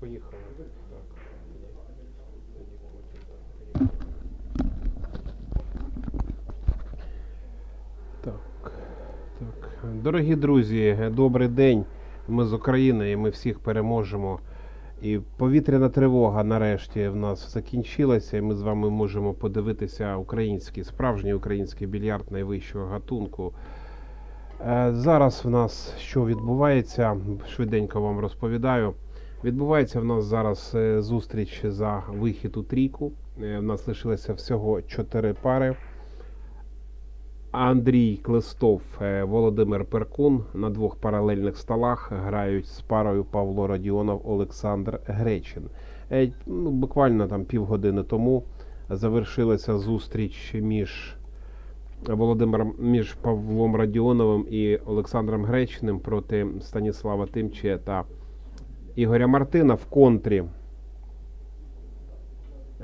Поїхали. Так. Так, так. Дорогі друзі, добрий день. Ми з України і ми всіх переможемо. І повітряна тривога нарешті в нас закінчилася, і ми з вами можемо подивитися український, справжній український більярд найвищого гатунку. Е, Зараз в нас що відбувається, швиденько вам розповідаю. Відбувається в нас зараз е, зустріч за вихід у трійку. Е, В нас лишилося всього чотири пари. Андрій Клестов, е, Володимир Перкун на двох паралельних столах грають з парою Павло Радіонов, Олександр Гречин. Е, Ну, буквально там півгодини тому завершилася зустріч між Володимиром між Павлом Радіоновим і Олександром Гречним проти Станіслава Тимче та Ігоря Мартина в контрі.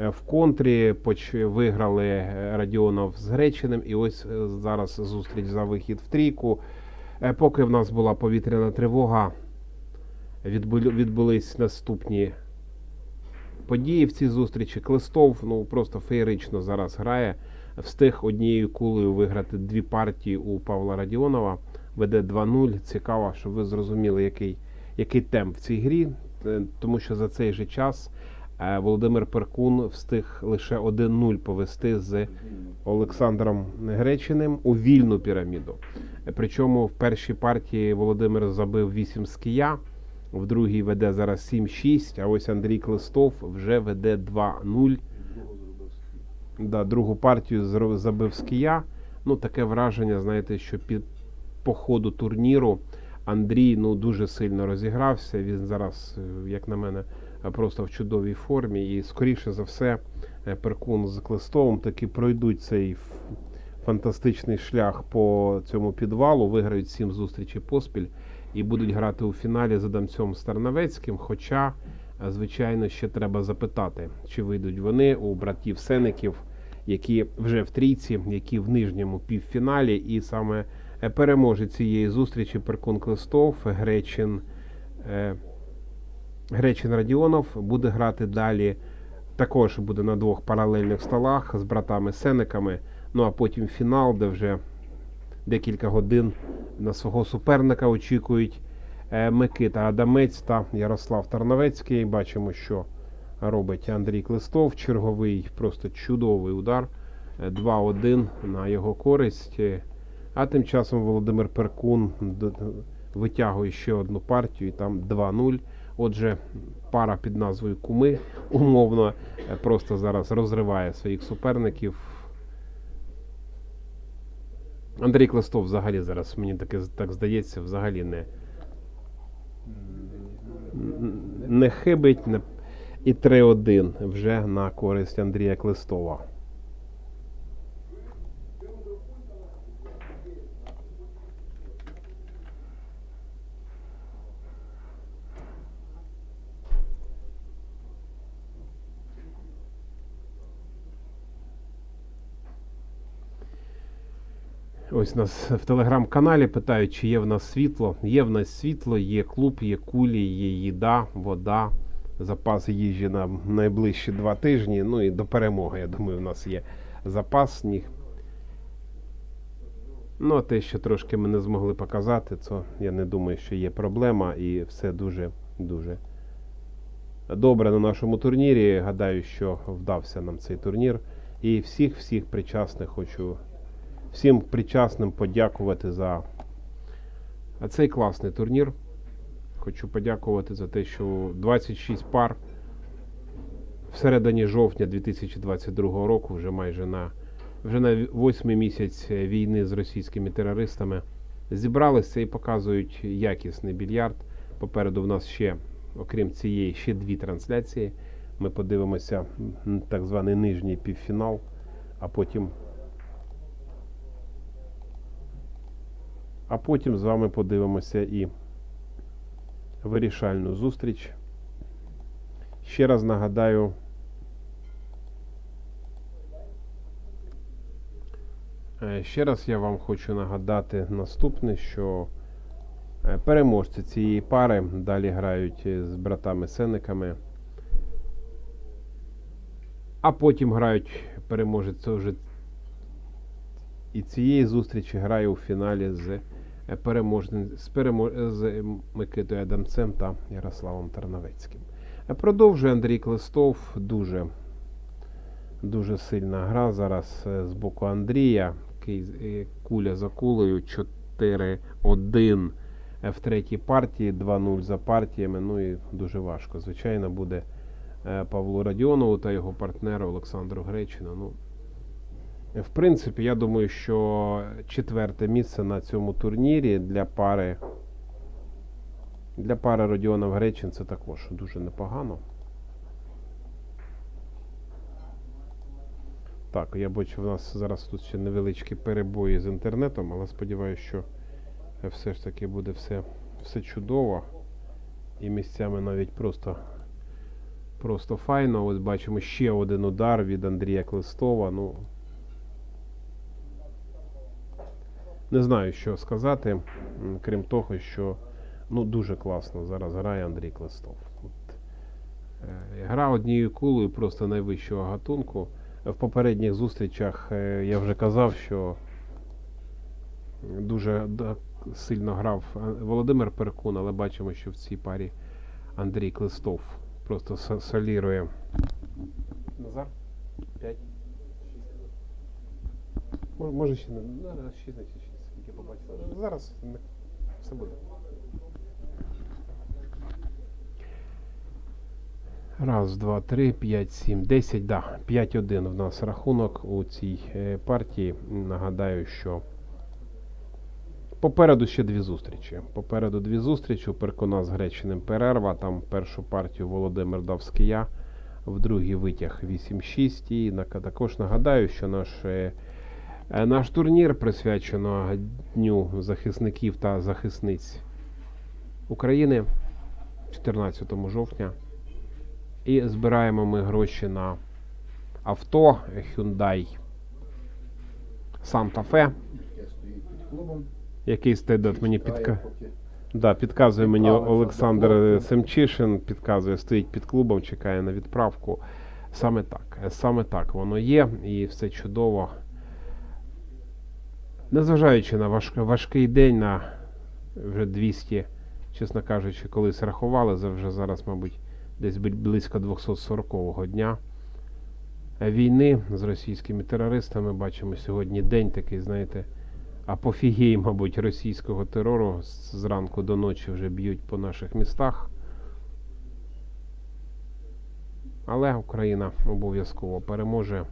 Е, В контрі виграли е, Радіонов з Гречиним, і ось е, зараз зустріч за вихід в трійку. Поки в нас була повітряна тривога, відбулись наступні події в цій зустрічі. Клестов ну просто феєрично зараз грає. Встиг однією кулею виграти дві партії у Павла Радіонова. Веде 2-0. Цікаво, щоб ви зрозуміли, який, який темп в цій грі, Е, тому що за цей же час е, Володимир Перкун встиг лише 1-0 повести з Олександром Гречиним у вільну піраміду. Причому в першій партії Володимир забив 8 з кия, в другій веде зараз 7-6, а ось Андрій Клестов вже веде 2-0. Да, другу партію забив з кия. Ну, таке враження, знаєте, що під по ходу турніру Андрій ну, дуже сильно розігрався. Він зараз, е, як на мене, е, просто в чудовій формі. І, скоріше за все, е, Перкун з Клестовим таки пройдуть цей фантастичний шлях по цьому підвалу, виграють сім зустрічей поспіль і будуть грати у фіналі з Адамцем Старновецьким. Хоча, звичайно, ще треба запитати, чи вийдуть вони у братів Сеників, які вже в трійці, які в нижньому півфіналі, і саме переможець цієї зустрічі Перкун Клестов, Гречин. е, Гречин Радіонов буде грати далі. Також буде на двох паралельних столах з братами Сениками. Ну а потім фінал, де вже декілька годин на свого суперника очікують е, Микита Адамець та Ярослав Тарновецький. Бачимо, що робить Андрій Клестов. Черговий, просто чудовий удар. Е, 2-1 на його користь. А тим часом Володимир Перкун витягує ще одну партію, і там 2-0. Отже, пара під назвою Куми умовно е, просто зараз розриває своїх суперників. Андрій Клестов взагалі зараз, мені таке так здається, взагалі не, не хибить. Не... І 3-1 вже на користь Андрія Клестова. Ось нас в телеграм-каналі питають, чи є в нас світло. Є в нас світло, є клуб, є кулі, є їда, вода, запас їжі на найближчі два тижні. Ну і до перемоги, я думаю, в нас є запас сніг. Ну, а те, що трошки ми не змогли показати, це я не думаю, що є проблема, і все дуже дуже добре на нашому турнірі. Гадаю, що вдався нам цей турнір. І всіх всіх причасних хочу всім причасним подякувати за цей класний турнір. Хочу подякувати за те, що 26 пар в середині жовтня 2022 року, вже майже на вже на восьмий місяць війни з російськими терористами, зібралися і показують якісний більярд. Попереду в нас ще, окрім цієї, ще дві трансляції. Ми подивимося так званий нижній півфінал, а потім А потім з вами подивимося і вирішальну зустріч. Ще раз нагадаю, е, ще раз я вам хочу нагадати наступне, що Е, Переможці цієї пари далі грають е, з братами Сениками. А потім грають переможець вже і цієї зустрічі грає у фіналі з з, перемо, з Микитою Адамцем та Ярославом Тарновецьким. Е, Продовжує Андрій Клестов. Дуже, дуже сильна гра зараз е, з боку Андрія. Е, Куля за кулею 4-1 е, в третій партії, 2-0 за партіями. Ну і дуже важко. Звичайно, буде е, Павлу Радіонову та його партнеру Олександру Гречину. Ну, в принципі, я думаю, що четверте місце на цьому турнірі для пари. Для пари Родіонов Гречин це також дуже непогано. Так, я бачу, в нас зараз тут ще невеличкі перебої з інтернетом, але сподіваюся, що все ж таки буде все, все чудово. І місцями навіть просто, просто файно. Ось бачимо ще один удар від Андрія Клестова. Ну, не знаю, що сказати, крім того, що ну, дуже класно зараз грає Андрій Клестов. Е, гра однією кулею просто найвищого гатунку. В попередніх зустрічах е, я вже казав, що дуже сильно грав е, Володимир Перкун, але бачимо, що в цій парі Андрій Клестов просто солірує. Назар? 5? Може ще не. Ну, 6 на 6, скільки побачили. Зараз все буде. Раз, два, три, п'ять, сім, десять. Да, 5-1 в нас рахунок у цій е, партії. Нагадаю, що попереду ще дві зустрічі. Попереду дві зустрічі. У з Гречиним перерва. Там першу партію Володимир дав з Кия, в другій витяг 8-6. І також нагадаю, що наш, е, наш турнір присвячено Дню захисників та захисниць України 14 жовтня. І збираємо ми гроші на авто Hyundai Santa Fe, Я стоїть під клубом. який стоїть мені підка... да, підказує мені Олександр. Семчишин, підказує, стоїть під клубом, чекає на відправку. Саме так. е, Саме так воно є, і все чудово. Незважаючи на важ... важкий день, на вже 200, чесно кажучи, колись рахували, вже зараз, мабуть, десь близько 240-го дня війни з російськими терористами. Бачимо сьогодні день такий, знаєте, апофігій, мабуть, російського терору. Зранку до ночі вже б'ють по наших містах. Але Україна обов'язково переможе.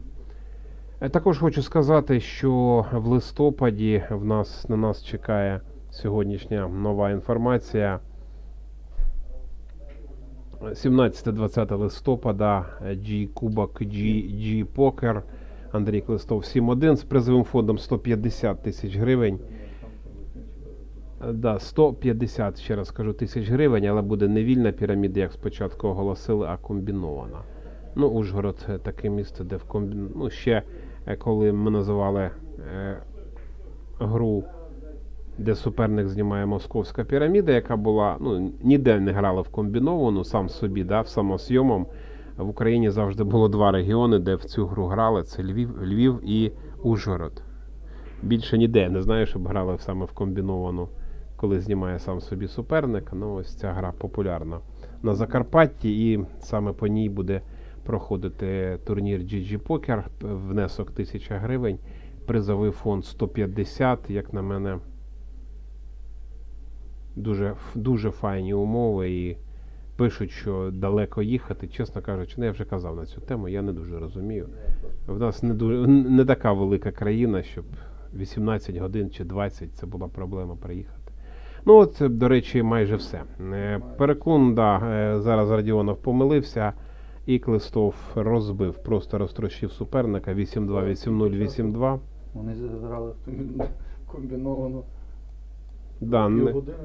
Е, Також хочу сказати, що в листопаді в нас на нас чекає сьогоднішня нова інформація. 17-20 листопада е, G Кубок G, G Poker Андрій Клистов 7-1 з призовим фондом 150 тисяч гривень. Е, Да, 150, ще раз кажу, тисяч гривень, але буде не вільна піраміда, як спочатку оголосили, а комбінована. Ну, Ужгород е, таке місце, де в комбі... Ну, ще коли ми називали е, гру, де суперник знімає московська піраміда, яка була, ну, ніде не грала в комбіновану, сам собі, да, в самосйомом. В Україні завжди було два регіони, де в цю гру грали: це Львів, Львів і Ужгород. Більше ніде не знаю, щоб грали саме в комбіновану, коли знімає сам собі суперник. Ну, ось ця гра популярна на Закарпатті, і саме по ній буде проходити турнір GG Poker, внесок 1000 гривень, призовий фонд 150, як на мене. Дуже, дуже файні умови і пишуть, що далеко їхати. Чесно кажучи, ну я вже казав на цю тему, я не дуже розумію. В нас не дуже не така велика країна, щоб 18 годин чи 20 це була проблема приїхати. Ну, от, до речі, майже все. Е, Перекун, да, е, зараз Радіонов помилився, і Клистов розбив, просто розтрощив суперника 8-2, 8-0, 8-2. Вони зіграли в комбі- комбіновану Да, півгодини.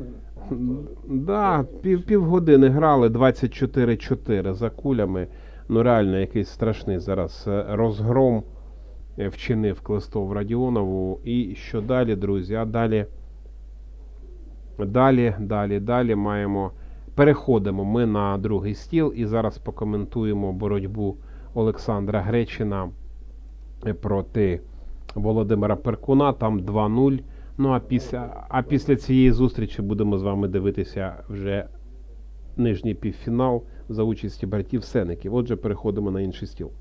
Да, пів, півгодини грали 24-4 за кулями. Ну реально якийсь страшний зараз е, розгром е, вчинив Клестов Радіонову. І що далі, друзі? А далі Далі, далі, далі маємо. Переходимо ми на другий стіл і зараз покоментуємо боротьбу Олександра Гречина е, проти Володимира Перкуна. Там 2-0. Ну а після, а після цієї зустрічі будемо з вами дивитися вже нижній півфінал за участі братів Сеників. Отже, переходимо на інший стіл.